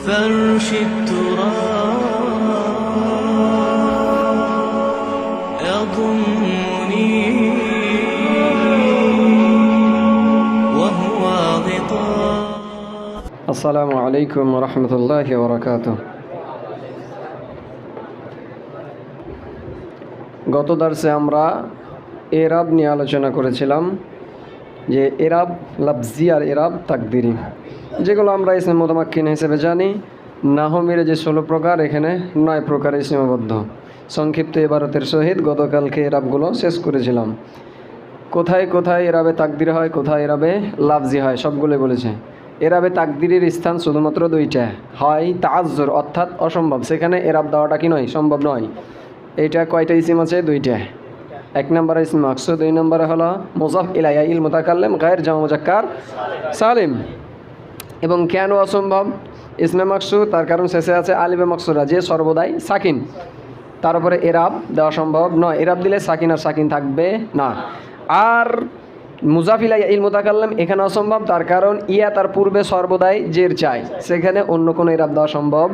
فرش التراب يضمني وهو غطاء আসসালামু আলাইকুম রহমতুল্লাহ বরকাত গত দার্সে আমরা এরাব নিয়ে আলোচনা করেছিলাম যে এরাব লাফজি আর এরাব তাকদিরি যেগুলো আমরা ইসলাম মোতামাক্কিন হিসেবে জানি, নাহমির যে ষোলো প্রকার, এখানে নয় প্রকারে সীমাবদ্ধ। সংক্ষিপ্ত এবারতের সহিত গতকালকে এরাবগুলো শেষ করেছিলাম। কোথায় কোথায় এরাবে তাকদির হয়, কোথায় এরাবে লাফজি হয় সবগুলো বলেছে। এরাবে তাকদিরের স্থান শুধুমাত্র দুইটা। হয় তাজ্জুর অর্থাৎ অসম্ভব। সেখানে এরাব দেওয়াটা কি নয়? সম্ভব নয়। এইটা কয়টা ইসিম আছে? দুইটা। এক নম্বরে ইসম মাকসুদ, দুই নম্বরে হলো মুজাফ ইলাইয়া ইল মোতাকাল্লেম গায়ের জামা মুজাক্কার সালিম। এবং কেন অসম্ভব? ইসমে মাকসুদ তার কারণ শেষে আছে আলিবে মাকসুরা যে সর্বদাই সাকিন। তার উপরে এরাব দেওয়া সম্ভব নয়। এরাব দিলে সাকিন আর সাকিন থাকবে না। আর মুজাফিলা ইল মোতাকাল্লাম এখানে অসম্ভব, তার কারণ ইয়া তার পূর্বে সর্বদাই জের চায়। সেখানে অন্য কোনো এরাব দেওয়া সম্ভব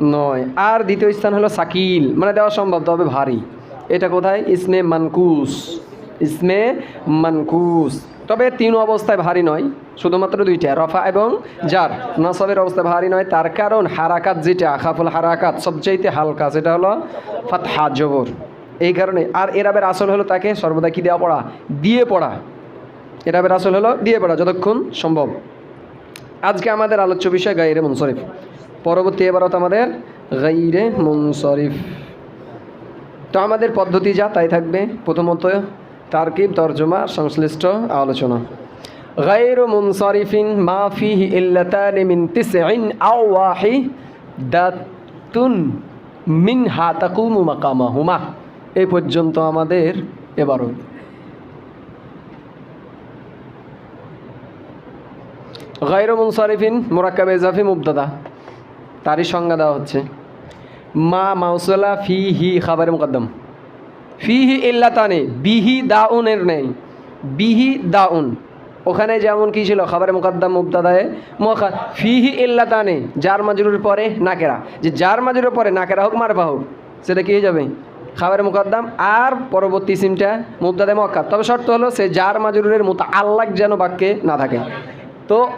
নয়। আর দ্বিতীয় স্থান হলো সাকিল মানে দেওয়া সম্ভব, তবে ভারী। এটা কোথায়? ইসমে মানকুস। ইসমে মানকুস। তবে তিন অবস্থায় ভারী নয়, শুধুমাত্র দুইটা, রফা এবং জার। নসবের অবস্থা ভারী নয়, তার কারণ হারাকাত যেটা আখাফুল হারাকাত সবচাইতে হালকা সেটা হলো ফাতহা, জবর। এই কারণে, আর এরাবের আসল হলো তাকে সর্বদা কি দেওয়া পড়া? দিয়ে পড়া। এরাবের আসল হলো দিয়ে পড়া, যতক্ষণ সম্ভব। আজকে আমাদের আলোচ্য বিষয় গাইরে মুনসরিফ। পরবর্তী এবারত আমাদের গাইরে মুনসরিফ। তো আমাদের পদ্ধতি যা, তাই থাকবে। প্রথমত তারকিব, তর্জমা, সংশ্লিষ্ট আলোচনা। গাইর মুনসরিফিন, মা ফিহি ইল্লাতান মিন তিসইন আও ওয়াহিদাতুন মিন হা তাকুমু মাকামাহুমা। এই পর্যন্ত আমাদের এবারত। গাইর মুনসরিফিন, মোরাক্কাব এজাফি মুবদাদা তারই সংজ্ঞা দেওয়া হচ্ছে। মা মাউসলা ফি হি খাবারে মুকদ্দম। ফি হি ইল্লাতানে বিহি দাউনের নেই। বিহি দাউন। ওখানে যেমন কি ছিল? খাবারে মুকদ্দম মুবতাদায়ে। মোখা ফিহি ইল্লাতানে যার মাজরুর পরে নাকেরা। যে যার মাজরুর পরে নাকেরা হোক, মারফা হোক, সেটা কি হয়ে যাবে? খাবারে মুকদ্দম। আর পরবর্তী সিমটা মুবতাদে মক্কা। তবে শর্ত হলো, সে যার মাজরুরের মতো আল্লাহ যেন বাক্যে না থাকে। তো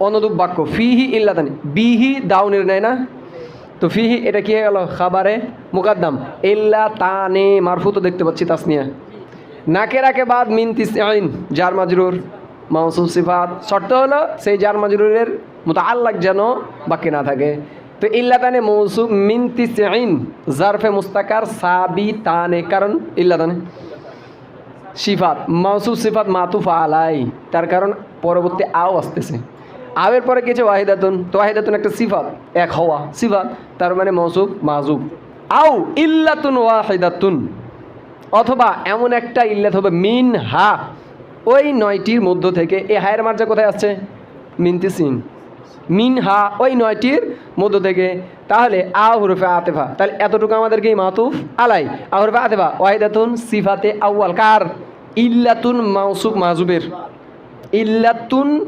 অনুদূপ বাক্য, ফিহি ইল্লাতানি বিহি দাউনের নেয় না? তো ফিহি, এটা কি হয়ে গেল? খাবারে মুকাদ্দাম। ইল্লা তানে, মারফু তো দেখতে পাচ্ছি তাসনিয়া। নাকেরাকে বাদ মিন তিসআইন জার মাজরুর মাউসুফ সিফাত। শর্ত হলো, সেই জার মাজরুরের মতো আল্লাহ যেন বাকি না থাকে। তো ইল্লা তানে মৌসুফ মিন তিসআইন জারফে মুস্তাকার সাবি তানে। কারণ ইল্লা তানে সিফাত মাউসুফ সিফাত মাতুফ আলাই। তার কারণ পরবর্তী আও আসতেছে। আওয়ের পরে কিছু ওয়াহিদাতুন। তো ওয়াহিদাতুন একটা সিফাত, এক হওয়া। সিফাত, তার মানে মৌসুফ মাজুব আও ইল্লাতুন ওয়াহিদাতুন। অথবা এমন একটা ইল্লাত হবে মিন হা ওই নয়টির মধ্য থেকে, এ হায়ের মার্জা কোথায় আসছে? মিনতিসিন। মিন হা ওই নয়টির মধ্য থেকে। তাহলে আ হরফে আতেফা। তাহলে এতটুকু আমাদেরকে মাতুফ আলাই। আ আতেফা, ওয়াহিদাতুন সিফাতে আউয়াল। কার? ইল্লাতুন মাউসুফ মাহজুবের ইল্লাতুন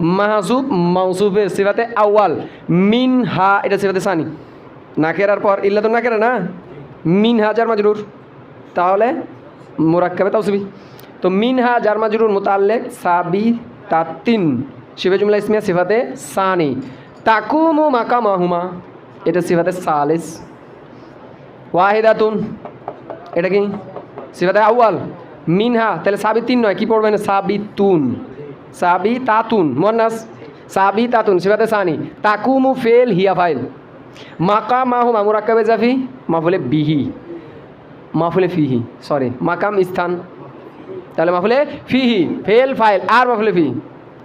মাহজুব মাউসুফের সিফাতে আউয়াল, মিন হা, এটা সিফাতে সানি। নাকেরার পর, ইল্লাতুন নাকেরা না? মিন হাজার মাজরুর। তাহলে মোরাক্কাবে তাওসিবি। তো মিন হা, জার মাজরুর মোতাল্লেক সাবি তাতিন শিবে জুমলা ইসমিয়া সিফাতে সানি। তাকুমু মাকা মাহুমা এটা সিফাতে সালিস। ওয়াহিদাতুন, এটা কি? সিফাতে আউয়াল। মিনহা তাহলে সাবি তিন নয়, কি পড়বেন? সাবি তুন সাবি তাতুন মন্নাস সাবি তাতুন, সিফাতে সানি, তাকুমু ফেল হিয়া ফাইল। মাকা মাহুমা মুরাক্কাবে জাফি মাফুলে বিহি মাফুলে ফিহি সরি মাকাম স্থান। তাহলে মাফুলে ফিহি, ফেল ফাইল, আর মাফুলে ফি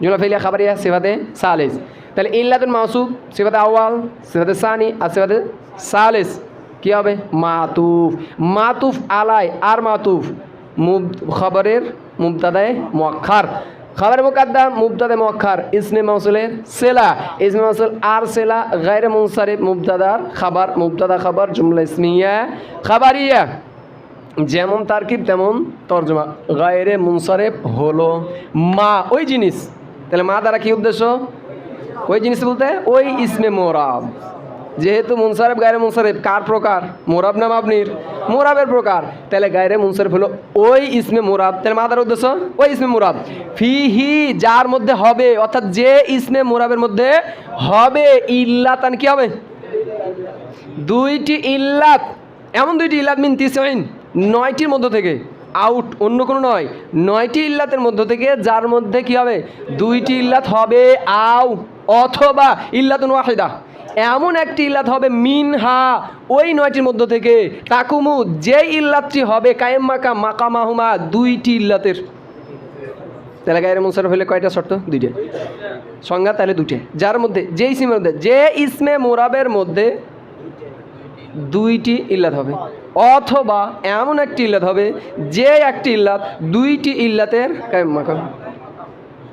জুমলা ফেলিয়া খাবারিয়া, সিফাতে সালিস। তাহলে ইল্লাতুন মাসুব সিফাতে আওয়াল সিফাতে সানি, আর সিফাতে সালিস। কি হবে? মাতুফ। মাতুফ আলাই, আর মাতুফ। মুব খবরের মুবতাদায় মুআক্ষার খবর মুকদ্দম, মুবতাদা মুআক্ষার ইসমে মাউসুলের সেলা। ইসমে মাউসুল আর সেলা, গায়রে মুনসারিফ মুবতাদার খাবার, মুবতাদা খাবার, জুমলা ইসমিয়া, খাবারিয়া। যেমন তারকিব, তেমন তর্জমা। গায়রে মুনসারেফ হলো মা, ওই জিনিস। তাহলে মা দ্বারা কি উদ্দেশ্য? ওই জিনিস বলতে, ওই ইসমে মোরাব। যেহেতু মুনসারেফ গায়রে মুনসারেফ কার প্রকার? মোরাব নাম আপনির মোরাবের প্রকার। তাহলে গায়রে মুনসারেফ হলো ওই ইসমে মোরাব। তাহলে মাদার উদ্দেশ্য? ওই ইসমে মোরাব। ফি হি যার মধ্যে হবে, অর্থাৎ যে ইসমে মোরাবের মধ্যে হবে, ইল্লাতান কি হবে? দুইটি ইল্লাত। এমন দুইটি ইল্লাত মিন তিসাইন নয়টির মধ্য থেকে। আউট, অন্য কোনো নয়। নয়টি ইল্লাতের মধ্য থেকে, যার মধ্যে কি হবে? দুইটি ইল্লাত হবে আও, অথবা ইল্লাতুন ওয়াহিদা। এমন একটি ইল্লাত হবে মিনহা। ওই নয়টির মধ্য থেকে তাকুমু যে ইল্লাতটি হবে কায়েম মাকা, মাকামাহুমা, দুইটি ইল্লাতের। তাহলে গায়ের মুনসারফ হলে কয়টা শর্ত? দুইটা। সংজ্ঞা তাহলে দুইটা। যার মধ্যে যে ইসমের মধ্যে, যে ইসমে মোরাবের মধ্যে দুইটি ইল্লাত হবে। অথবা এমন একটি ইল্লাত হবে, যে একটি ইল্লাত দুইটি ইল্লাতের কায়ম্মাকম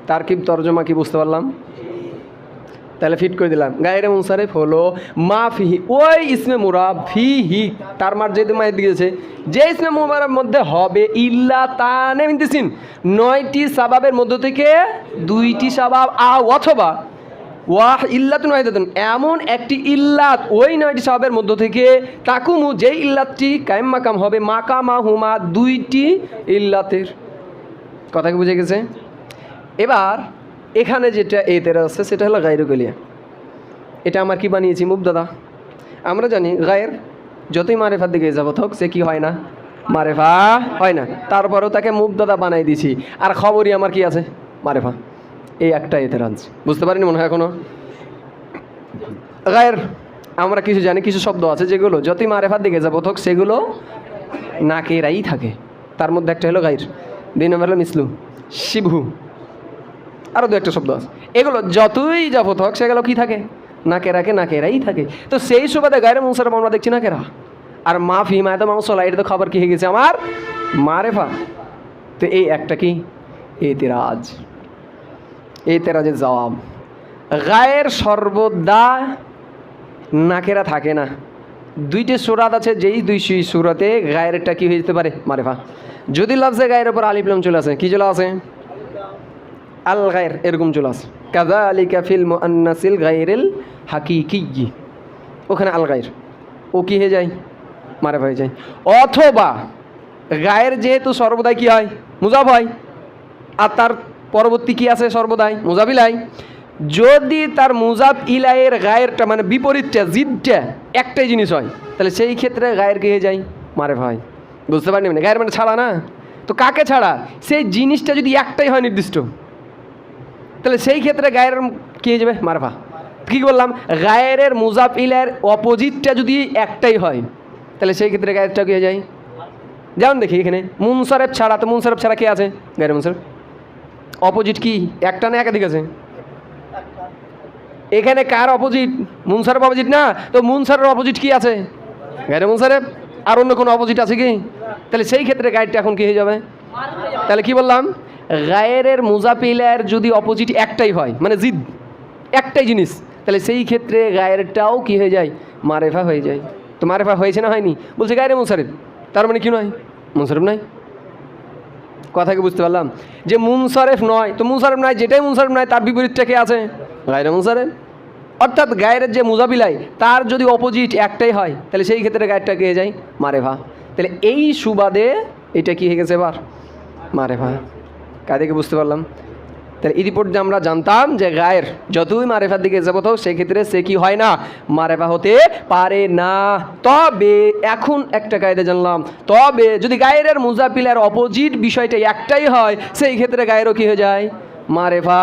তার কি তর্জমা কি বুঝতে পারলাম? তাহলে ফিট করে দিলাম। গায়ের মুনসারেফ হলো মা ফিহি, ওই ইসমে মুরাব ফি হি তার মার যেহেতু মায়ের দিয়েছে যে ইসমে মুরাবের মধ্যে হবে ইল্লা তানে মিনতেছিন নয়টি সাবাবের মধ্য থেকে দুইটি সাবাব আ, অথবা ওয়াহ ইল্লাতুন ওয়াহিদাতুন, এমন একটি ইল্লাত ওই নয়টি সাহাবের মধ্য থেকে তাকুমু, যেই ইল্লাতটি কায়েম মাকাম হবে মাকামা হুমা দুইটি ইল্লাতের। কথা কি বুঝে গেছে? এবার এখানে যেটা এ তেরা আছে, সেটা হলো গায়ের গলিয়া। এটা আমার কি বানিয়েছি মুবদাদা আমরা জানি গায়ের যতই মারেফার দিকে যাব হোক, সে কি হয় না? মারেফা হয় না। তারপরেও তাকে মুবদাদা বানাই দিছি। আর খবরই আমার কি আছে? মারেফা। এই একটা এতে এতেরাজ বুঝতে পারিনি মনে হয় এখনও? গায়ের, আমরা কিছু জানি, কিছু শব্দ আছে যেগুলো যতই মারেফার দিকে যাব হোক, সেগুলো নাকেরাই থাকে। তার মধ্যে একটা হলো গায়ের। দুই নম্বর হলো মিসলু। শিবহু। আরও দু একটা শব্দ আছে। এগুলো যতই যাবত হোক, সেগুলো কী থাকে? নাকেরাকে নাকেরাই থাকে। তো সেই সুবাদে গায়ের মুসার আমরা দেখছি নাকেরা আর মা ফি মায় তো মামসলা এটা তো খবর কি হয়ে গেছে? আমার মারেফা। তো এই একটা কি? এতেরাজ। এতেরাজের জবাব, গায়ের সর্বদা নাকেরা থাকে না। দুইটি সুরাত আছে, যেই দুই সুরাতে গায়েরটা কি হয়ে যেতে পারে? মারেফা। যদি লফজে গায়ের ওপর আলিফলাম চলে আসে, কী চলে আসে? আল গায়ের এরকম চলে আসে কাজা আলী কাফিল মুআন্নাসিল গায়েরেল হাকিকি। ওখানে আল গায়ের। ও কি হয়ে যায়? মারেফা হয়ে যায়। অথবা গায়ের যেহেতু সর্বদাই কি হয়? মুজাব হয়। আর তার পরবর্তী কি আছে সর্বদাই? মুজাবিলাই যদি তার মুজাব ইলাইয়ের গায়েরটা মানে বিপরীতটা, জিদটা একটাই জিনিস হয়, তাহলে সেই ক্ষেত্রে গায়ের কে যায়? মারে ভাই বুঝতে পারিনি মানে গায়ের মানে ছাড়া না? তো কাকে ছাড়া? সেই জিনিসটা যদি একটাই হয় নির্দিষ্ট। তাহলে সেই ক্ষেত্রে গায়ের কে যাবে মারফা। কী বললাম? গায়ের ইলাইয়ের অপোজিটটা যদি একটাই হয়, তাহলে সেই ক্ষেত্রে গায়েরটা কে যায়? যেমন দেখি এখানে। মুনসারেফ ছাড়া, তো মুনসারেফ ছাড়া কে আছে? গায়ের মুনসারেফ অপোজিট কি? একটা না একাধিক আছে? এখানে কার অপোজিট? মুনসারেফ অপোজিট না? তো মুনসারের অপোজিট কি আছে? গাইরে মুনসারেফ আর অন্য কোনো অপোজিট আছে কি? তাহলে সেই ক্ষেত্রে গাইডটা এখন কি হয়ে যাবে? তাহলে কি বললাম? গায়ের মুজাপিলের যদি অপোজিট একটাই হয় মানে জিদ, একটাই জিনিস, তাহলে সেই ক্ষেত্রে গায়েরটাও কি হয়ে যায়? মারেফা হয়ে যায়। তো মারেফা হয়েছে না হয়নি? বলছে গায়ের মুনসারেফ তার মানে কি নয়? মুনসারেফ নাই কথা কি বুঝতে পারলাম। যে মুনসারেফ নয়, তো মুনসারেফ নয়, যেটাই মুনসারেফ নয়, তার বিপরীতটা কে আছে? গায়ের মুনসারেফ। অর্থাৎ গায়ের যে মুজাবিলাই তার যদি অপোজিট একটাই হয়, তাহলে সেই ক্ষেত্রে গায়েরটা কে যায়? মারে ভা তাহলে এই সুবাদে এটা কি হয়ে গেছে এবার? মারে কাদেরকে বুঝতে পারলাম। তাহলে ইতিপূর্বে আমরা জানতাম যে গায়ের যতই মারেফার দিকে যাব তো সেক্ষেত্রে সে কি হয় না? মারেফা হতে পারে না। তবে এখন একটা কায়দা জানলাম। তবে যদি গায়ের মুজাপিলের অপোজিট বিষয়টা একটাই হয়, সেই ক্ষেত্রে গায়েরও কি হয়ে যায়? মারেফা?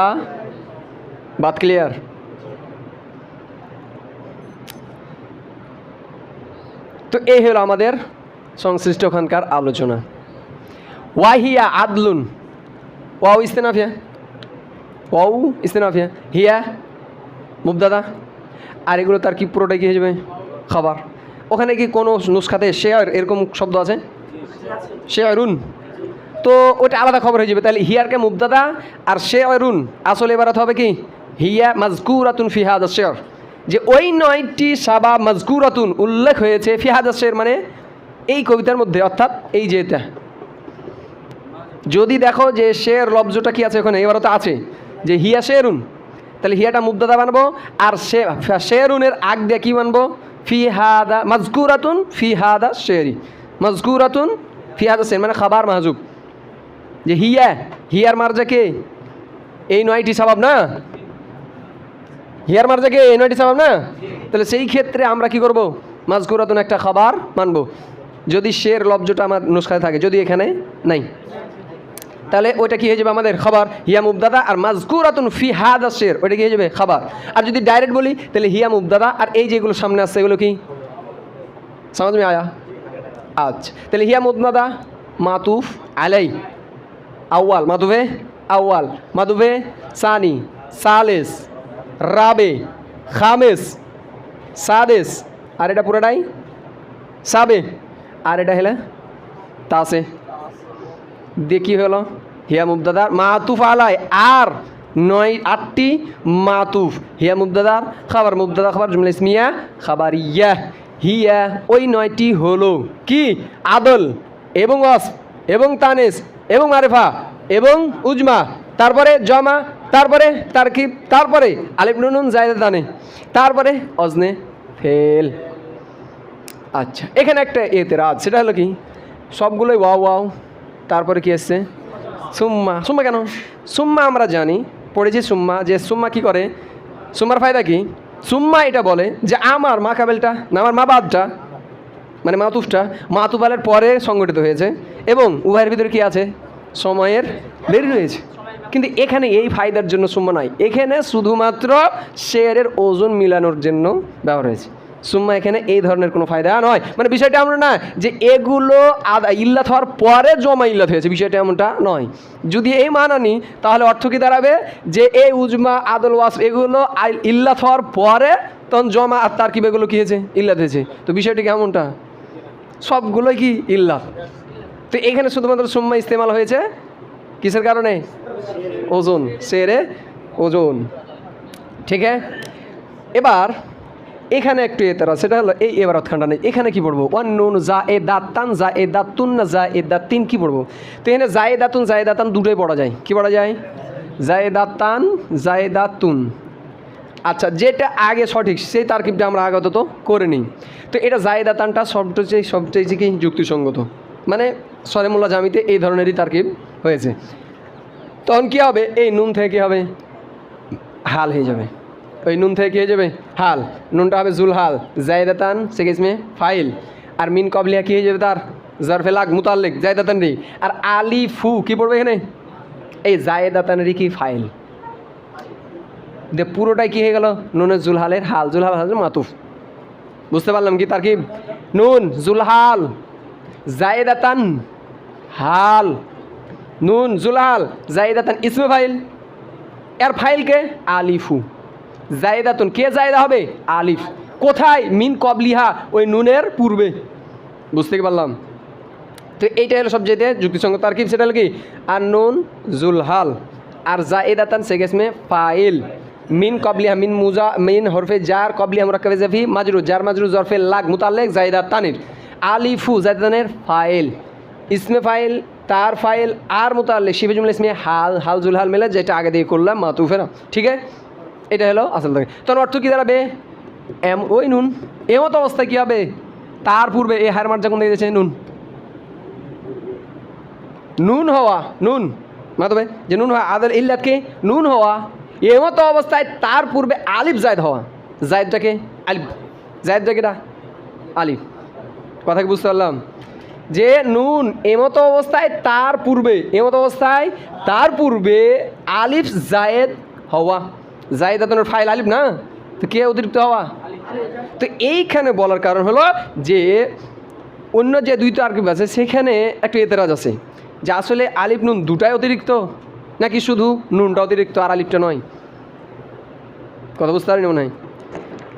বাত ক্লিয়ার তো এই হলো আমাদের সংশ্লিষ্ট ওখানকার আলোচনা। ওয়াহিয়া আদলুন। ওয়াও ইস্তেনাফিয়া ওয়াউ ইস্তেনাফিয়া হিয়া মুবদাদা আর এগুলো তার কি পুরোটাই কি হয়ে যাবে? খাবার। ওখানে কি কোনো নুসখাতে শেয়ার এরকম শব্দ আছে? শেয়ারুন। তো ওটা আলাদা খবর হয়ে যাবে। তাহলে হিয়ারকে মুবদাদা আর শেয়ারুন। আসলে এবার হবে কি? হিয়া মাজকুরাতুন ফিহাদ শেয়ার। যে ওই নয়টি সাবা মাজকুরাতুন উল্লেখ হয়েছে ফিহাদ শের মানে এই কবিতার মধ্যে, অর্থাৎ এই যে এটা। যদি দেখো যে শের লব্জটা কি আছে ওখানে? এবারও তো আছে। যে হিয়া শেরুন। তাহলে হিয়াটা মুবদাদা বানবো, আর শেরুনের আগ দিয়ে কি বানবো? ফি হাদা, মাজকুরাতুন ফি হাদা শেরি। মাজকুরাতুন ফি হাদা শের মানে খাবার মাহজুব। যে হিয়া, হিয়ার মার্জা কে? এই নয়টি স্বভাব না? হিয়ার মার্জা কে? এই নয়টি স্বভাব না? তাহলে সেই ক্ষেত্রে আমরা কি করব? মাজকুরাতুন একটা খাবার মানবো যদি শের লব্জটা আমার নুসখায় থাকে, যদি এখানে নাই। তাহলে ওইটা কি হয়ে যাবে আমাদের খাবার? হিয়া মুবদাদা আর মাজকুরাতুন ফি হাদা শের ওইটা কি হয়ে যাবে? খাবার। আর যদি ডাইরেক্ট বলি, তাহলে হিয়া মুবদাদা আর এই যেগুলো সামনে আসছে এগুলো কি? সমাজ আয়া? আচ্ছা। তাহলে হিয়া মুবদাদা, মাতুফ, আলাই। আউয়াল। মাতুফে? আউয়াল। মাতুফে? সানি। সালেস। রাবে। খামেস। সাদেস। আর এটা পুরোটাই? সাবে। আর এটা হলে তাসে। কী হলো? হিয়া মুবদাদার মাতুফ আলাই, আর নয়, আটটি মাতুফ। হিয়া মুবদাদার খাবার মুবদাদা খাবার, জুমলা ইসমিয়া খাবার ইয়া হিয়া ওই নয়টি হলো কি? আদল এবং অস এবং তানেস এবং আরেফা এবং উজমা। তারপরে জমা, তারপরে তারকিব, তারপরে আলিফ নুন, জায়দা দানে। তারপরে অজনে ফেল। আচ্ছা এখানে একটা এতেরাজ, সেটা হলো কি? সবগুলোই ওয়াও ওয়াও। তারপরে কি এসছে সুম্মা। সুম্মা কেন? সুম্মা আমরা জানি, পড়েছি সুম্মা, যে সুম্মা কি করে? সুম্মার ফায়দা কি? সুম্মা এটা বলে যে আমার মা কাবেলটা, না আমার মা বাদটা মানে মাতুফটা মাতুফালের পরে সংগঠিত হয়েছে এবং উভয়ের ভিতরে কি আছে? সময়ের দেরি রয়েছে। কিন্তু এখানে এই ফায়দার জন্য সুম্মা নয়। এখানে শুধুমাত্র শেয়ারের ওজন মিলানোর জন্য ব্যবহার হয়েছে। সুম্মা এখানে এই ধরনের কোনো ফায়দা নয়। মানে বিষয়টা এমন না যে এগুলো ইল্লাত হওয়ার পরে জমা ইল্লাত হয়েছে, বিষয়টা এমনটা নয়। যদি এই মান আনি তাহলে অর্থ কি দাঁড়াবে? যে এই উজমা, আদল ওয়াস এগুলো ইল্লাত হওয়ার পরে তখন জমা আর তার কি এগুলো কী হয়েছে? ইল্লাত হয়েছে। তো বিষয়টি কেমনটা সবগুলোই কি ইল্লাত? তো এখানে শুধুমাত্র সুম্মা ইস্তেমাল হয়েছে? কিসের কারণে? ওজন। সেরে ওজন। ঠিক আছে? এবার এখানে একটু এতারা সেটা হলো এই এবার অতখানটা নেই। এখানে কি পড়ব? ওয়ান নুন, জা, এ দাত্তান যা এ দাত্তুন না, জা, এ দাত্তিন কি পড়ব? তো এখানে জা, এ দাতুন জা, এ দাতান দুটোই পড়া যায়। কি পড়া যায়? জা, এ দাত্তান জা, এ দাতুন আচ্ছা যেটা আগে সঠিক, সেই তারকিবটা আমরা আগত করে নিই। তো এটা জায়দাতানটা সবচেয়ে সবচেয়ে কি যুক্তিসঙ্গত? মানে সরেমুল্লা জামিতে এই ধরনেরই তারকিব হয়েছে। তখন কী হবে? এই নুন থেকে কী হবে? হাল হয়ে যাবে। ওই নুন থেকে কী হয়ে যাবে? হাল। নুনটা হবে জুল হাল। জায়দাতান সেকেসমে ফাইল। আর মিন কবলিয়া কী হয়ে যাবে তার? জারফে লাগ, মুতাল্লিক, জায়দাতান রি। আর আলি ফু, কী পড়বে এখানে? এই জায়দাতানেরই কি ফাইল? দিয়ে পুরোটাই কি হয়ে গেল? নুনের জুলহালের হাল। জুলহাল হাল মাতুফ। বুঝতে পারলাম কি তার কি নুন জুলহাল জায়দাতান, হাল। নুন জুলহাল জায়দাতান, ইসমে ফাইল। এর ফাইলকে আলিফু জায়দাতুন কে জায়দা হবে? আলিফ। কোথায়? মিন কবলিহা, ওই নুনের পূর্বে। বুঝতে পারলাম? তো এইটা হলো সবচেয়ে যুক্তিসঙ্গত তারকিব, সেটা হলো কি? আর নুন, জুলহাল। আর জায়েদাতান সেগেসমে ফাইল। মিন কবলিহা, মিন মুজা, মিন হরফে জার, কবলিহা মুরাক্কাবে জাফি, মাজরু, জার, মাজরু, জরফে লাগ, মুতাল্লেক জায়েদাত তানির আলিফু, জায়দাতানের ফাইল। ইসমে ফাইল, তার ফাইল, আর মুতাল্লেক শিবে জুমলা ইসমে হাল হাল, জুলহাল মেলে, যেটা আগে দিয়ে করলাম মাতুফে না ঠিক আছে? এটা হলো আসল থাকে তখন অর্থ কী দাঁড়াবে? এম, ওই নুন। এমত অবস্থায় কী হবে? তার পূর্বে এ হার মার যখন দিয়েছে, নুন। নুন হওয়া, নুন। মাতবে যে নুন হওয়া আদল ইল্লাতকে নুন হওয়া এমতো অবস্থায় তার পূর্বে আলিফ জায়দ হওয়া। জায়দটাকে আলিফ। জায়দটাকে এটা আলিফ। কথা কি বুঝতে পারলাম? যে নুন এমতো অবস্থায় তার পূর্বে এমতো অবস্থায় তার পূর্বে আলিফ জায়েদ হওয়া। জায়েদ আপনার ফাইল আলিফ না? তো কে অতিরিক্ত হওয়া? তো এইখানে বলার কারণ হলো যে অন্য যে দুই তার্কিব আছে, সেখানে একটা এতেরাজ আছে যে আসলে আলিফ নুন দুটাই অতিরিক্ত নাকি শুধু নুনটা অতিরিক্ত আর আলিফটা নয়? কথা বুঝতে পারিনি মনে হয়।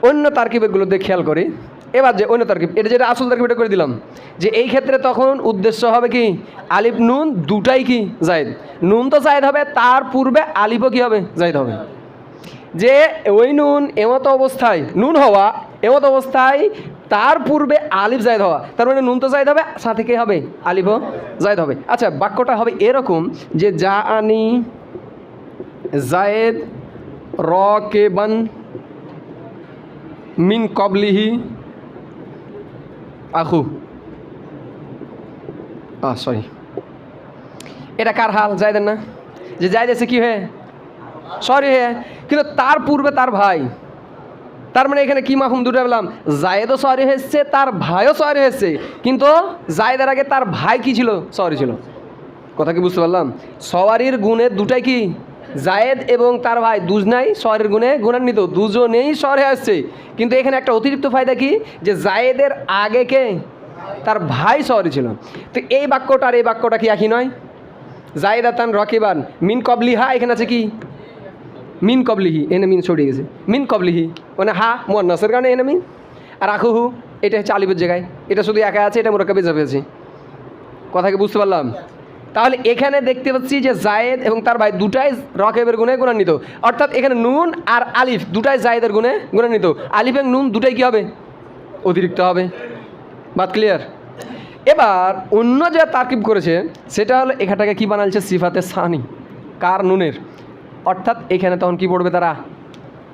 অন্য তার্কিবেগুলোতে খেয়াল করি। এবার যে অন্য তার্কিব, এটা যেটা আসল তার্কিব, এটা করে দিলাম। যে এই ক্ষেত্রে তখন উদ্দেশ্য হবে কি? আলিফ নুন দুটাই কি? জায়দ। নুন তো জায়দ হবে, তার পূর্বে আলিফও কি হবে? জায়দ হবে। যে ওই নুন এমত অবস্থায়, নুন হওয়া এমত অবস্থায়, তার পূর্বে আলিফ জায়দ হওয়া। তার মানে নুন তো জায়দ হবে, সাথে কে হবে? আলিফও জায়দ হবে। আচ্ছা বাক্যটা হবে এরকম যে, যা আনি জায়েদ র কে বান মিন কবলিহি আখু আ সরি এটা কার হাল? জায়দের না? যে জায়দ এসে কি হয়ে? সরি হ্যাঁ। কিন্তু তার পূর্বে তার ভাই। তার মানে এখানে কি মাহুম দুটো বললাম জায়েদও সরি হয়েছে, তার ভাইও সরি হয়েছে। কিন্তু জায়েদের আগে তার ভাই কি ছিল? সরি ছিল। কথা কি বুঝতে পারলাম? সওয়ারির গুণে দুটাই কি? জায়েদ এবং তার ভাই। দুজনাই শহরের গুণে গুণান্বিত। দুজনেই শহরে আসছে কিন্তু এখানে একটা অতিরিক্ত ফায়দা কি? যে জায়েদের আগে কে? তার ভাই শহরে ছিল। তো এই বাক্যটা আর এই বাক্যটা কি একই নয়? জায়েদ আতান রকিবান মিন কবলিহা, এখানে আছে কি? মিন কবলিহি এনে মিন ছড়িয়ে গেছে। মিন কবলিহি মানে হা মোয়ান্নাসের কারণে এনে মিন। আর আখুহু এটা হচ্ছে আলিফের জায়গায় এটা শুধু একা আছে এটা মোরাকাবে যাবে আছে। কথা কি বুঝতে পারলাম? তাহলে এখানে দেখতে পাচ্ছি যে জায়েদ এবং তার ভাই দুটাই রকেবের গুণে গুণান্বিত। অর্থাৎ এখানে নুন আর আলিফ দুটাই জায়েদের গুণে গুণান্বিত। আলিফ এবং নুন দুটাই কি হবে? অতিরিক্ত হবে। বাদ ক্লিয়ার এবার অন্য যে তারকিব করেছে, সেটা হলো এখানটাকে কি বানালছে? সিফাতে সানি, কার নুনের। অর্থাৎ এখানে তখন কি পড়বে তারা?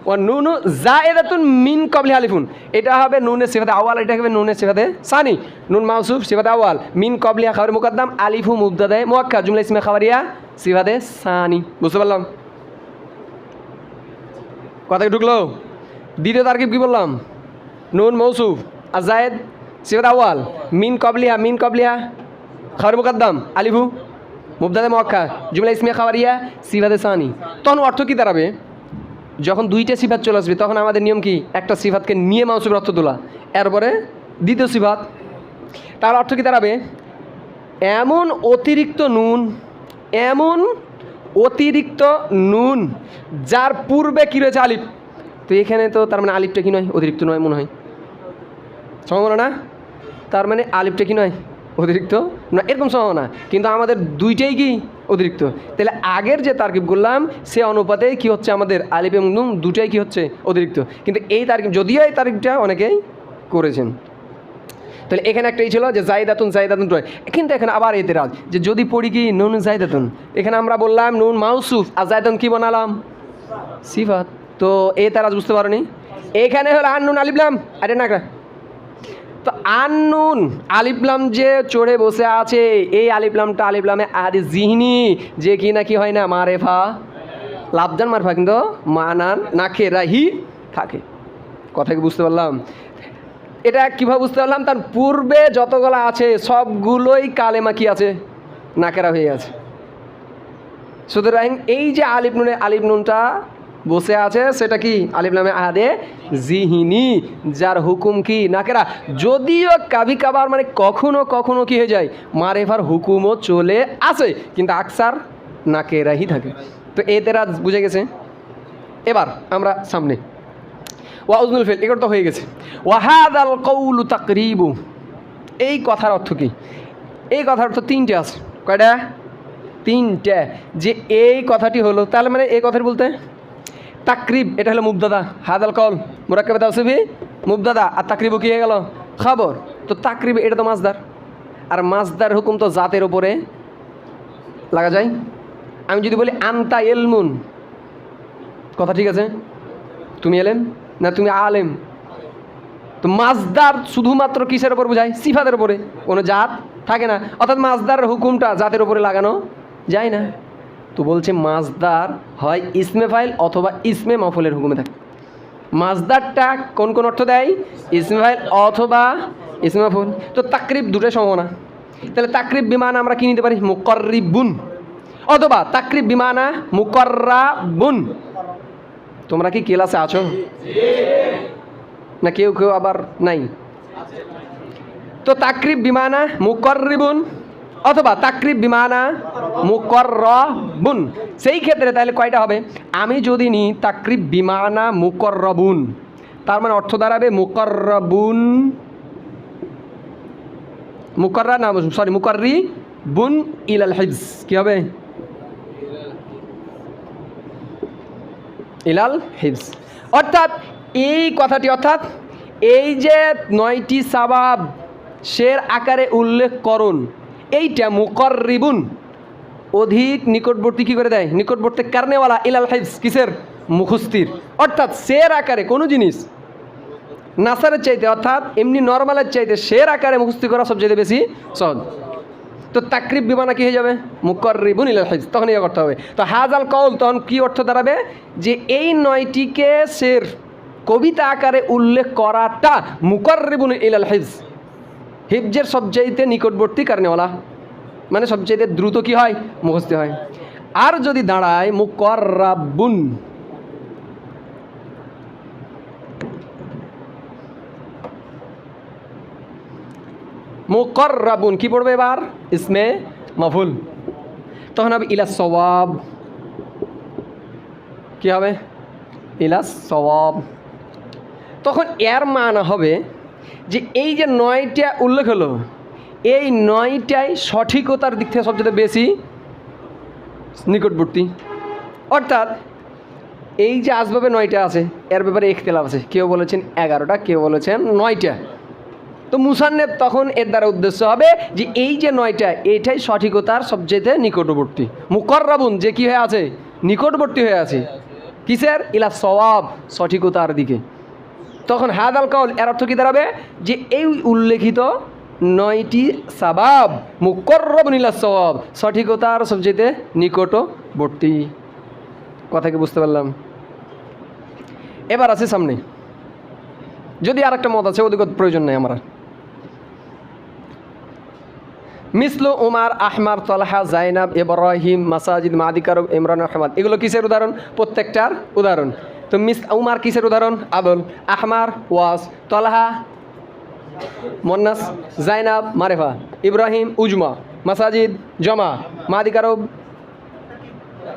ও নুনু জায়েদাতুন মিন কবলি আলিফুন এটা হবে নুনের সিফাতে আওয়াল এটা হবে নুনের সিফাতে সানি। নুন মাউসুফ, সিফাতে আওয়াল মিন কবলিয়া খাবার মুকদ্দাম, আলিফু মুবদাদায় মুয়াক্কা জুমলা ইসমে খাবারিয়া সিফাতে সানি। বুঝতে পারলাম? কথা ঢুকলো? দ্বিতীয় তারকিব কি বললাম? নুন মৌসুফ আর জায়েদ, সিফাতে আওয়াল মিন কবলিয়া মিন কবলিয়া খাবার মুকদ্দাম, আলিফু মুবদাদে মুয়াক্কা জুমলা ইসমে খাবারিয়া, সিফাতে সানি। তখন অর্থ কি দাঁড়াবে? যখন দুইটা সিফাত চলে আসবে, তখন আমাদের নিয়ম কি? একটা সিফাতকে নিয়ে মাউসুফের অর্থ তোলা। এরপরে দ্বিতীয় সিফাত। তার অর্থ কি দাঁড়াবে? এমন অতিরিক্ত নুন, এমন অতিরিক্ত নুন, যার পূর্বে কী রয়েছে আলিফ? তো এখানে তো তার মানে আলিফটা কি নয়? অতিরিক্ত নয় মনে হয়। সম্ভাবনা না? তার মানে আলিফটা কি নয়? অতিরিক্ত? না, এরকম সম্ভাবনা। কিন্তু আমাদের দুইটাই কি অতিরিক্ত? তাহলে আগের যে তারকিব করলাম সে অনুপাতে কি হচ্ছে আমাদের আলিফ এবং নুন দুটাই কি হচ্ছে অতিরিক্ত? কিন্তু এই তারিখ যদিও এই তারিখটা অনেকেই করেছেন। তাহলে এখানে একটাই ছিল যে জাইদাতুন জাইদাতুন রয় কিন্তু এখানে আবার এতে রাজ যে যদি পড়ি কি নুন জাইদাতুন এখানে আমরা বললাম নুন, মাউসুফ, আর জাইদাতুন কি বানালাম? সিফাত। তো এ তারাজ বুঝতে পারোনি? এখানে হলো আর নুন আলিফলাম আরে না। তো আন্নুন আলিফলাম যে চড়ে বসে আছে, এই আলিফলামটা আলিফলামে আদি জিহনি, যে কি না কি হয় না মারেফা লাভজান মারফা কিন্তু মানান নাকে রাহি থাকে। কথা কি বুঝতে পারলাম? এটা কীভাবে বুঝতে পারলাম? তার পূর্বে যতগুলো আছে, সবগুলোই কালেমা কি আছে? নাকেরা হয়ে আছে। সুতরাং এই যে আলিফ নুনে আলিফ নুনটা বসে আছে, সেটা কি? আলিফ আদে জিহিনি, যার হুকুম কি? নাকেরা যদিও কাবি কাবার মানে কখনো কখনো কি হয়ে যায়? মারেফার হুকুমও চলে আসে, কিন্তু আকসার নাকেরাই থাকে। তো এতে রাত বুঝে গেছে? এবার আমরা সামনে। ওয়াউজনুল ফেল, এগুলো তো হয়ে গেছে। ওয়াহাদ আল কৌলু তাকরিবু। এই কথার অর্থ কি? এই কথার অর্থ তিনটে আছে। কয়টা? তিনটে। যে এই কথাটি হলো, তাহলে মানে এই কথাটি বলতে তাকরিব, এটা হলো মুবদাদা হাদাল কল মুরাক্কাবে তাওসিফি। মুবদাদা আর তাকরিবু কি হয়ে গেল? খবর। তো তাকরিব, এটা তো মাছদার। আর মাছদার হুকুম তো জাতের ওপরে লাগা যায়। আমি যদি বলি আন্তা এলমুন কথা ঠিক আছে? তুমি এলেম? না তুমি আলেম? তো মাছদার শুধুমাত্র কিসের ওপর বোঝায়? সিফাতের ওপরে কোনো জাত থাকে না। অর্থাৎ মাছদার হুকুমটা জাতের ওপরে লাগানো যায় না। তো বলছে মাজদার হয় ইসমে ফাইল অথবা ইসমে মফলের হুকুমে থাকে। মাছদারটা কোন কোন অর্থ দেয়? ইসমে ফাইল অথবা ইসমে মফল। তো তাকরিব দুটোই সম্ভাবনা। তাহলে তাকরিব বিমান আমরা কি নিতে পারি? মুকর্রিবুন। অথবা তাকরিব বিমানা মুকর্রাবুন। তোমরা কি ক্লাসে আছো? না কেউ কেউ আবার নাই? তো তাকরিব বিমানা মুকর্রিবুন। অথবা তাকরিব বিমানা মুকর্রবুন। সেই ক্ষেত্রে তাহলে কয়টা হবে? আমি যদি নিই তাকরিব বিমানা মুকর্রবুন, তার মানে অর্থ দাঁড়াবে মুকর্রবুন। মুকর্রা না, সরি মুকর্রি বুন ইলাল হিবস কি হবে? ইলাল হিবস অর্থাৎ এই কথাটি, অর্থাৎ এই যে নয়টি সাবাব শের আকারে উল্লেখ করুন। এইটা মুকর্রিবুন। অধিক নিকটবর্তী কী করে দেয়? নিকটবর্তী কারণেওয়ালা ইলাল হাইবস কিসের? মুখস্থির। অর্থাৎ সের আকারে কোনো জিনিস নাসারের চাইতে, অর্থাৎ এমনি নর্মালের চাইতে শের আকারে মুখস্থি করা সবচেয়ে বেশি সহজ। তো তাকরিব বিমানা কি হয়ে যাবে? মুকরিবুন ইলাল হাইজ তখন ইয়ে করতে হবে। তো হাজাল কৌল তখন কী অর্থ দাঁড়াবে? যে এই নয়টিকে শের কবিতা আকারে উল্লেখ করাটা মুকরিবুন ইলাল হাইজ হিফজের সবচাইতে নিকটবর্তী কারণেওয়ালা। মানে সবচাইতে দ্রুত কি হয়? মুখস্থি হয়। আর যদি দাঁড়ায় মুকরাবুন মুকর্রাবুন, কি পড়বে এবার? ইসমে মফুল। তখন হবে ইলা সওয়াব। কি হবে? ইলা সওয়াব। তখন এর মানা হবে যে এই যে নয়টা উল্লেখ হলো, এই নয়টাই সঠিকতার দিক থেকে সবচেয়ে বেশি নিকটবর্তী। অর্থাৎ এই যে আসবাবে নয়টা আছে, এর ব্যাপারে ইখতলাফ আছে। কেউ বলেছেন এগারোটা, কেউ বলেছেন নয়টা। তো মুসান্নেব তখন এর দ্বারা উদ্দেশ্য হবে যে এই যে নয়টা, এটাই সঠিকতার সবচেয়ে নিকটবর্তী। মুকর্রাবুন, যে কি হয়ে আছে? নিকটবর্তী হয়ে আছে। কিসের? ইলা সওয়াব, সঠিকতার দিকে। তখন হাদ আল কাউল এর অর্থ কি দাঁড়াবে? যে এই উল্লেখিত নয়টি সাবাব মুকর্রবুন ইলা সওয়াব সঠিকতার সবচেয়ে নিকটবর্তী। কথা কি বুঝতে পারলাম? এবার আছে সামনে। যদি আর একটা মত আছে ওদিকে প্রয়োজন নেই আমার। মিসলু উমার, আহমার, তলহা, জাইনাব, ইব্রাহিম, মাসাজিদ, মাদিকার, ইমরান, আহমদ। এগুলো কিসের উদাহরণ? প্রত্যেকটার উদাহরণ। তো মিস উমার কিসের উদাহরণ? আবুল আহমার ওয়াস তলহা, মন্নাস, জাইনাব, মারেফা, ইব্রাহিম, উজমা, মাসাজিদ, জমা, মাদিকারব,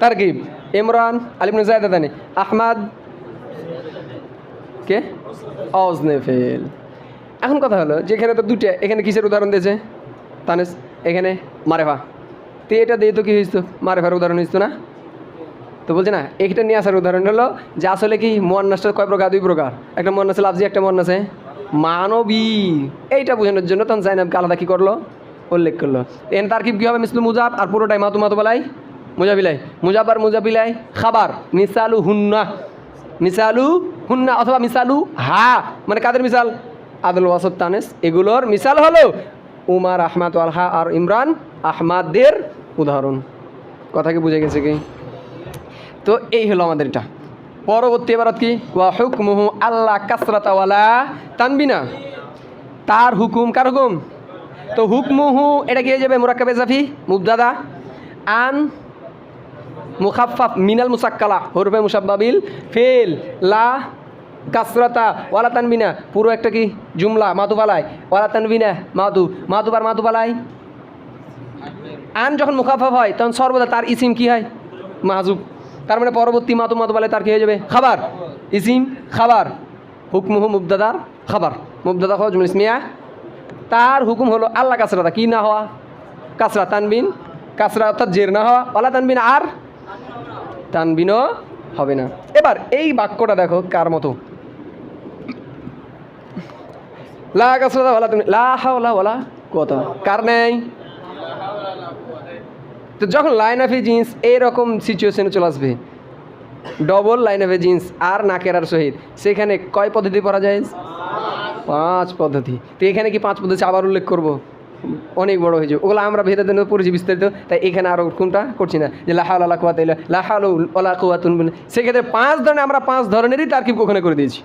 তারকিব, ইমরান আলিম জায়দাদানি আহমাদ, কে? অজনে ফেল এখন কথা হলো, যেখানে তো দুইটা, এখানে কিসের উদাহরণ দিয়েছে? তানেস, এখানে মারেফা। তো এটা দিয়ে তো কি হয়েছিল মারেফার উদাহরণ হয়েছিল না? তো বলছে না, এইটা নিয়ে আসার উদাহরণ হলো যে আসলে কি মোয়ান্নাসটা কয় প্রকার? দুই প্রকার। একটা মোয়ান্নাসে লাফজি একটা মোয়ান্নাসে মানবী। এইটা বোঝানোর জন্য তখন জাইনাবকে আলাদা কী করল? উল্লেখ করল। এন তার কী হবে? মিসলু মুজাব আর পুরোটাই মাতু মাতু বলাই? মুজাবিলাই মুজাব আর মুজাবিলাই খাবার। মিসালু হুন্না। মিসালু হুন্না অথবা মিসালু হা। মানে কাদের মিসাল? আদুল ওয়াসব তানেস। এগুলোর মিসাল হলো উমার আহমাদ আলহা আর ইমরান আহমাদের উদাহরণ। কথা কি বুঝে গেছে কি? তো এই হলো আমাদের এটা। পরবর্তী এবারত কি? ওয়া হুকমুহু আল্লাহ কাসরাতাওয়ালা তানবিনা। তার হুকুম কার হুকুম? তো হুকমুহু এটা কি হয়ে যাবে মুরাক্কাবে জাফি? মুবদাদা আন মুখাফাফ মিনাল মুসাক্কালা, হরফে মুসাব্বাবিল ফেল, লা কাসরাতা ওয়ালা তানবিনা। পুরো একটা কি? জুমলা মাতুবালাই ওয়ালা তানবিনা মাতু মাতুবার মাতুবালাই আন যখন মুখাফাফ হয়, তখন সর্বদা তার ইসিম কি হয়? মাহাজুব তার মানে পরবর্তী মাতু বলে তার কি হয়ে যাবে? খাবার। ইসিম, খাবার। হুকমুহু মুবদাদার, খাবার। মুবদাদা হওয়া জুমল ইসমিয়া। তার হুকুম হলো আল্লাহ কাসরাতা, কি না হওয়া? কাসরা তানবিন, কাসরা অর্থাৎ জের না হওয়া। ওয়ালা তানবিন আর? তানবিনও হবে না। এবার এই বাক্যটা দেখো কার মতো। লা কাসরাতা ওয়ালা তুমি লা হাওলা ওয়ালা কত কার নেই? তো যখন লাইন অফ জিন্স এইরকম সিচুয়েশনে চলে আসবে ডবল লাইন অফ জিন্স আর নাকেরার সহিত, সেখানে কয় পদ্ধতি পড়া যায়? পাঁচ পদ্ধতি। তো এখানে কি পাঁচ পদ্ধতি আবার উল্লেখ করব? অনেক বড় হয়েছে। ওগুলো আমরা ভেতরে দিনে পড়েছি বিস্তারিত, তাই এখানে আরও কোনটা করছি না? যে লাহাল আলা কুয়াত লাহাল ওলা কুয়াতুন সেক্ষেত্রে পাঁচ ধরনের আমরা পাঁচ ধরনেরই তার তারকিব ওখানে করে দিয়েছি।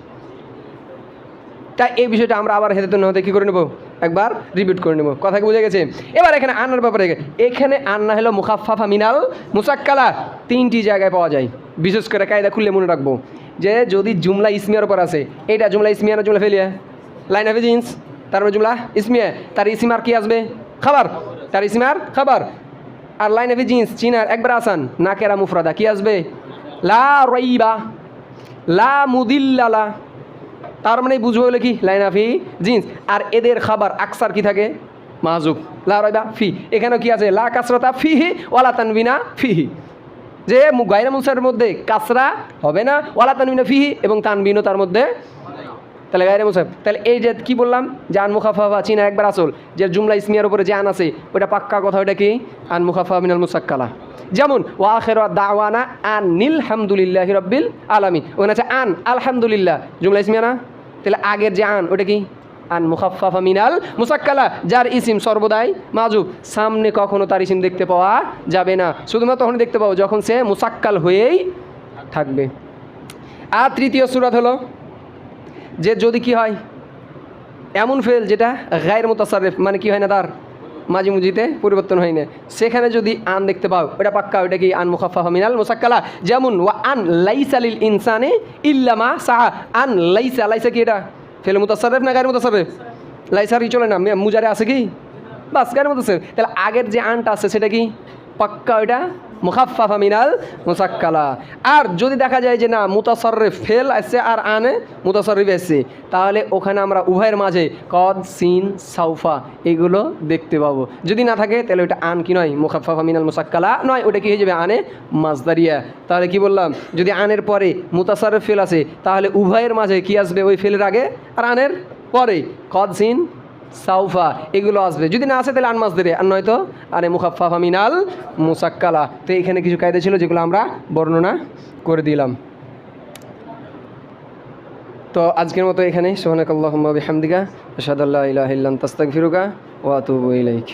তাই এই বিষয়টা আমরা আবার হেতে হতে কী করে নেব। একবার রিপিট করে নেব। কথা কি বুঝে গেছে? এবার এখানে আন্নার ব্যাপারে এখানে আন্না হলো মুখাফাফা মিনাল মুসাক্কালা। তিনটি জায়গায় পাওয়া যায়। বিশেষ করে কায়দা খুললে মনে রাখব যে যদি জুমলা ইসমিয়ার উপর আছে, এইটা জুমলা ইসমিয়া না জুমলা ফেলিয়া? লাইন অফ জিন্স তারপরে জুমলা ইসমিয়া। তার ইসিমার কি আসবে? খাবার। তার ইসিমার খাবার। আর লাইন অফ জিন্স, চিনার একবার আসান না কেরা মুফরাদা, কি আসবে? লা রইবা, লা মুদিল্লালা। তার মানে বুঝব হলো কি? Line আফি jeans. আর এদের খাবার আকসার কি থাকে? মাহুব লা রয়বা ফি। এখানেও কি আছে? লা কাসরতা ফিহি ওয়ালা তানবিনা ফিহি। যে গায়রা মুসার মধ্যে কাসরা হবে না, ওয়ালা তানবিনা ফিহি এবং তানবিনও তার মধ্যে তাহলে গায়ের মুসাফ তাহলে এই যে কি বললাম? যে আন মুখাফা চিনা একবার আসল। যে জুমলা ইসমিয়ার উপরে যে আন আছে ওটা পাক্কা কথা ওটা কি? আন মুখাফা মিনাল মুসাক্কালা। যেমন ওয়াখের দাওয়ানা আন নীল হামদুলিল্লাহ রব্বিল আলামিন। ওখানে আছে আন আলহামদুলিল্লাহ। জুমলা ইসমিয়া না? তাহলে আগের যে আন, ওটা কি? আন মুখাফাফা মিনাল মুসাক্কালা, যার ইসিম সর্বদাই মাজুব। সামনে কখনো তার ইসিম দেখতে পাওয়া যাবে না। শুধুমাত্র তখন দেখতে পাবো যখন সে মুসাক্কাল হয়েই থাকবে। আর তৃতীয় সুরাত হলো যে যদি কি হয়, এমন ফেল যেটা গায়ের মোতাসারেফ মানে কি হয় না তার? মাঝে মুজিতে পরিবর্তন হয় না। সেখানে যদি আন দেখতে পাও, ওটা পাক্কা, ওটা কি আন মুখাফা মিনাল মুসাক্কালা? যেমন, ওয়া আন লাইসালিল ইনসানে ইল্লামা সাহা আন লাইসা লাইসা কি এটা? ফেলে মুতাসারেফ না গায়ের লাইসার লাইসারই চলে না? মুজারে আছে কি? বাস, গায়ের মুতাসারেফ তাহলে আগের যে আনটা আছে, সেটা কি? পাক্কা ওইটা মুখাফাফা মিনাল মুসাক্কালা। আর যদি দেখা যায় যে না, মুতাসর্রিফ ফেল আসছে আর আনে, মুতাসর্রিফ এসছে, তাহলে ওখানে আমরা উভয়ের মাঝে কদ, সিন, সাউফা এগুলো দেখতে পাবো। যদি না থাকে, তাহলে ওটা আন কি নয় মুখাফাফা মিনাল মুসাক্কালা নয় ওটা কি হয়ে যাবে আনে, মাজদারিয়া। তাহলে কি বললাম, যদি আনের পরে মুতাসর্রিফ ফেল আছে তাহলে উভয়ের মাঝে কি আসবে ওই ফেলের আগে, আর আনের পরে? কদ, সিন সাউফা, এগুলো আসবে। যদি না আসে তাহলে আনমাস দেবে আর নয়তো, আরে মুখাফাফা মিনাল মুসাক্কালা। তো এখানে কিছু কায়দা ছিল যেগুলো আমরা বর্ণনা করে দিলাম। তো আজকের মতো এখানে সোহানাক আল্লাহ বিহামদিকা আসাদাল্লাহ ইলাহ ইল্লান তাস্তাক ফিরুকা ওয়াতুবু ইলাইক।